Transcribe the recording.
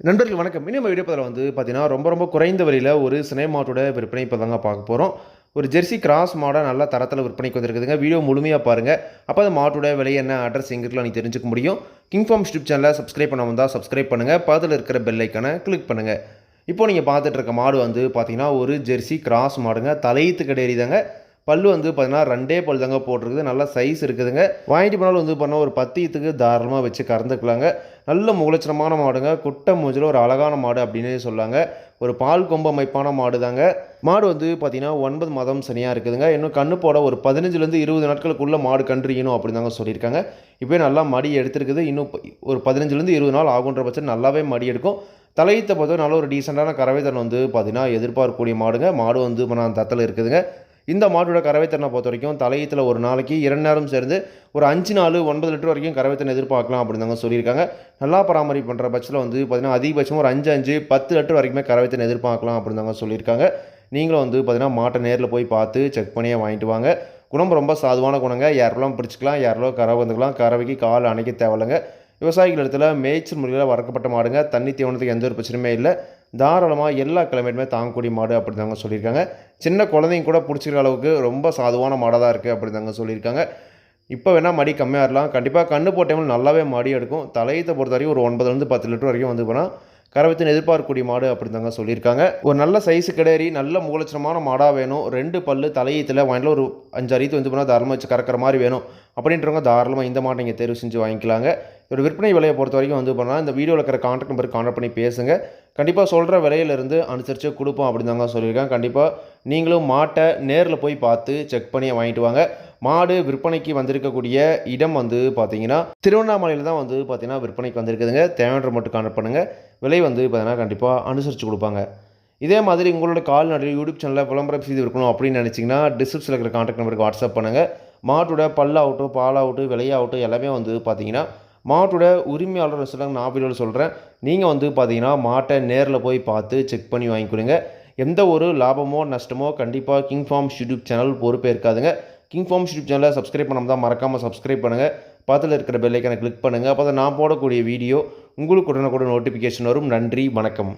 நண்பர்கள் வணக்கம். இன்னும் வீடியோ பதில் வந்து பார்த்தீங்கன்னா ரொம்ப ரொம்ப குறைந்த வழியில் ஒரு சினைமாட்டோட விற்பனை இப்போ தாங்க பார்க்க போகிறோம் ஒரு ஜெர்சி கிராஸ் மாடை நல்ல தரத்தில் விற்பனைக்கு வந்திருக்குதுங்க. வீடியோ முழுமையாக பாருங்கள் அப்போ அந்த மாட்டோட விலை என்ன அட்ரஸ் எங்கிருக்கலாம் நீ தெரிஞ்சுக்க முடியும். கிங் ஃபார்ம் யூடியூப் சேனலை சப்ஸ்கிரைப் பண்ண வந்தால் சப்ஸ்கிரைப் பண்ணுங்கள் பதில் இருக்கிற பெல் ஐக்கனை கிளிக் பண்ணுங்கள் இப்போ நீங்கள் பார்த்துட்டு இருக்க மாடு வந்து பார்த்தீங்கன்னா ஒரு ஜெர்சி கிராஸ் மாடுங்க. தலையீத்து கிடையாது பல்லு வந்து பார்த்தீங்கன்னா ரெண்டே பல் தாங்க போட்டிருக்குது. நல்ல சைஸ் இருக்குதுங்க. வாங்கிட்டு போனாலும் வந்து பண்ணால் ஒரு பத்து ஈத்துக்கு தாராளமாக வச்சு கறந்துக்கலாங்க. நல்ல முகலட்சணமான மாடுங்க. குட்டை மூஞ்சில் ஒரு அழகான மாடு அப்படின்னே சொல்லாங்க. ஒரு பால் கொம்பு அமைப்பான மாடு தாங்க மாடு வந்து பார்த்தீங்கன்னா ஒன்பது மாதம் சனியாக இருக்குதுங்க. இன்னும் கண்ணு போட ஒரு பதினஞ்சுலேருந்து இருபது நாட்களுக்குள்ளே மாடு கன்றுக்கணும் அப்படின்னு தாங்க சொல்லியிருக்காங்க. இப்போ நல்லா மடி எடுத்துருக்குது. இன்னும் ஒரு பதினஞ்சுலேருந்து இருபது நாள் ஆகுன்ற பட்சம் நல்லாவே மடி எடுக்கும். தலையீத்தை பார்த்தா நல்ல ஒரு டீசெண்டான கறவைத்தன் வந்து பார்த்தீங்கன்னா எதிர்பார்க்கக்கூடிய மாடுங்க. மாடு வந்து நான் தத்தில் இருக்குதுங்க. இந்த மாட்டோட கறவைத்தனை பொறுத்த வரைக்கும் தலையத்தில் ஒரு நாளைக்கு இரண்டு நேரம் சேர்ந்து ஒரு அஞ்சு நாலு ஒன்பது லிட்டர் வரைக்கும் கறவைத்தனை எதிர்பார்க்கலாம் அப்படின்னு தாங்க சொல்லியிருக்காங்க. நல்லா பராமரிப்பு பண்ணுற பட்சத்தில் வந்து பார்த்தீங்கன்னா அதிகபட்சம் ஒரு அஞ்சு அஞ்சு பத்து லிட்டர் வரைக்குமே கறவைத்தனை எதிர்பார்க்கலாம் அப்படின்னு தாங்க சொல்லியிருக்காங்க. நீங்களும் வந்து பார்த்திங்கன்னா மாட்டை நேரில் போய் பார்த்து செக் பண்ணியே வாங்கிட்டு வாங்க. குணம் ரொம்ப சாதுவான குணங்க. யாரெல்லாம் பிடிச்சிக்கலாம் யாரெல்லாம் கறவை வந்துக்கலாம். கறவைக்கு கால் அணைக்க தேவையில்லைங்க. விவசாயிகள் இடத்துல மேய்ச்சல் முறையில் வறக்கப்பட்ட மாடுங்க. தண்ணி தீவனத்துக்கு எந்த ஒரு பிரச்சனையுமே இல்லை. தாராளமாக எல்லா கிளைமேட்டுமே தாங்கக்கூடிய மாடு அப்படி தாங்க சொல்லியிருக்காங்க. சின்ன குழந்தைங்க கூட பிடிச்சிருக்க அளவுக்கு ரொம்ப சாதுவான மாடாக தான் இருக்குது அப்படி தாங்க சொல்லியிருக்காங்க. இப்போ வேணால் மடி கம்மியாக இருக்கலாம் கண்டிப்பாக கண்ணு போட்டவங்க நல்லாவே மடி எடுக்கும். தலையத்தை பொறுத்த வரைக்கும் ஒரு ஒன்பதுலேருந்து பத்து லிட்டர் வரைக்கும் வந்து போனால் கரவத்தின் எதிர்பார்க்கக்கூடிய மாடு அப்படின்னு தாங்க சொல்லியிருக்காங்க. ஒரு நல்ல சைஸு கிடையாது நல்ல மூலச்சனமான மாடாக வேணும். ரெண்டு பல்லு தலையத்தில் வாங்கில ஒரு அஞ்சாறு ஈத்து வந்து போனால் தாராளமாக வச்சு கறக்கிற மாதிரி வேணும். அப்படின்றவங்க தாராளமாக இந்த மாட்டை நீங்கள் தேர்வு செஞ்சு வாங்கிக்கலாங்க. இதோட விற்பனை விலையை பொறுத்த வரைக்கும் வந்து பண்ணால் இந்த வீடியோவில் இருக்கிற கான்டாக்ட் நம்பருக்கு கான்டாக்ட் பண்ணி பேசுங்க. கண்டிப்பாக சொல்கிற விலையிலிருந்து அனுசரித்து கொடுப்போம் அப்படின்னு தாங்க சொல்லியிருக்கேன் கண்டிப்பாக நீங்களும் மாட்டை நேரில் போய் பார்த்து செக் பண்ணி வாங்கிட்டு வாங்க. மாடு விற்பனைக்கு வந்திருக்கக்கூடிய இடம் வந்து பார்த்தீங்கன்னா திருவண்ணாமலையில் தான் வந்து பார்த்தீங்கன்னா விற்பனைக்கு வந்திருக்குதுங்க. தேவையான மட்டும் கான்டாக்ட் பண்ணுங்கள் விலை வந்து பார்த்தீங்கன்னா கண்டிப்பாக அனுசரித்து கொடுப்பாங்க. இதே மாதிரி உங்களோட கால்நடை யூடியூப் சேனலில் விளம்பரம் செய்து இருக்கணும் அப்படின்னு நினச்சிங்கன்னா டிஸ்கிரிப்ஷனில் இருக்கிற காண்டாக்ட் நம்பருக்கு வாட்ஸ்அப் பண்ணுங்கள் மாட்டோட பல்லாகட்டும் பாலாகட்டும் விலையாகட்டும் எல்லாமே வந்து பார்த்தீங்கன்னா மாட்டோட உரிமையாளர் சொல்லுங்கள் நான் வீடியோவில் சொல்கிறேன் நீங்கள் வந்து பார்த்தீங்கன்னா மாட்டை நேரில் போய் பார்த்து செக் பண்ணி வாங்கிக்கொடுங்க எந்த ஒரு லாபமோ நஷ்டமோ கண்டிப்பாக கிங் ஃபார்ம் யூடியூப் சேனல் பொறுப்பே இருக்காதுங்க கிங் ஃபார்ம் யூடியூப் சேனலை சப்ஸ்கிரைப் பண்ணாமல் தான் மறக்காமல் சப்ஸ்கிரைப் பண்ணுங்கள் பக்கத்தில் இருக்கிற பெல்லைக்கனை கிளிக் பண்ணுங்கள் அப்போ தான் நான் போடக்கூடிய வீடியோ உங்களுக்கு உடனுக்குடன் நோட்டிஃபிகேஷன் வரும். நன்றி வணக்கம்.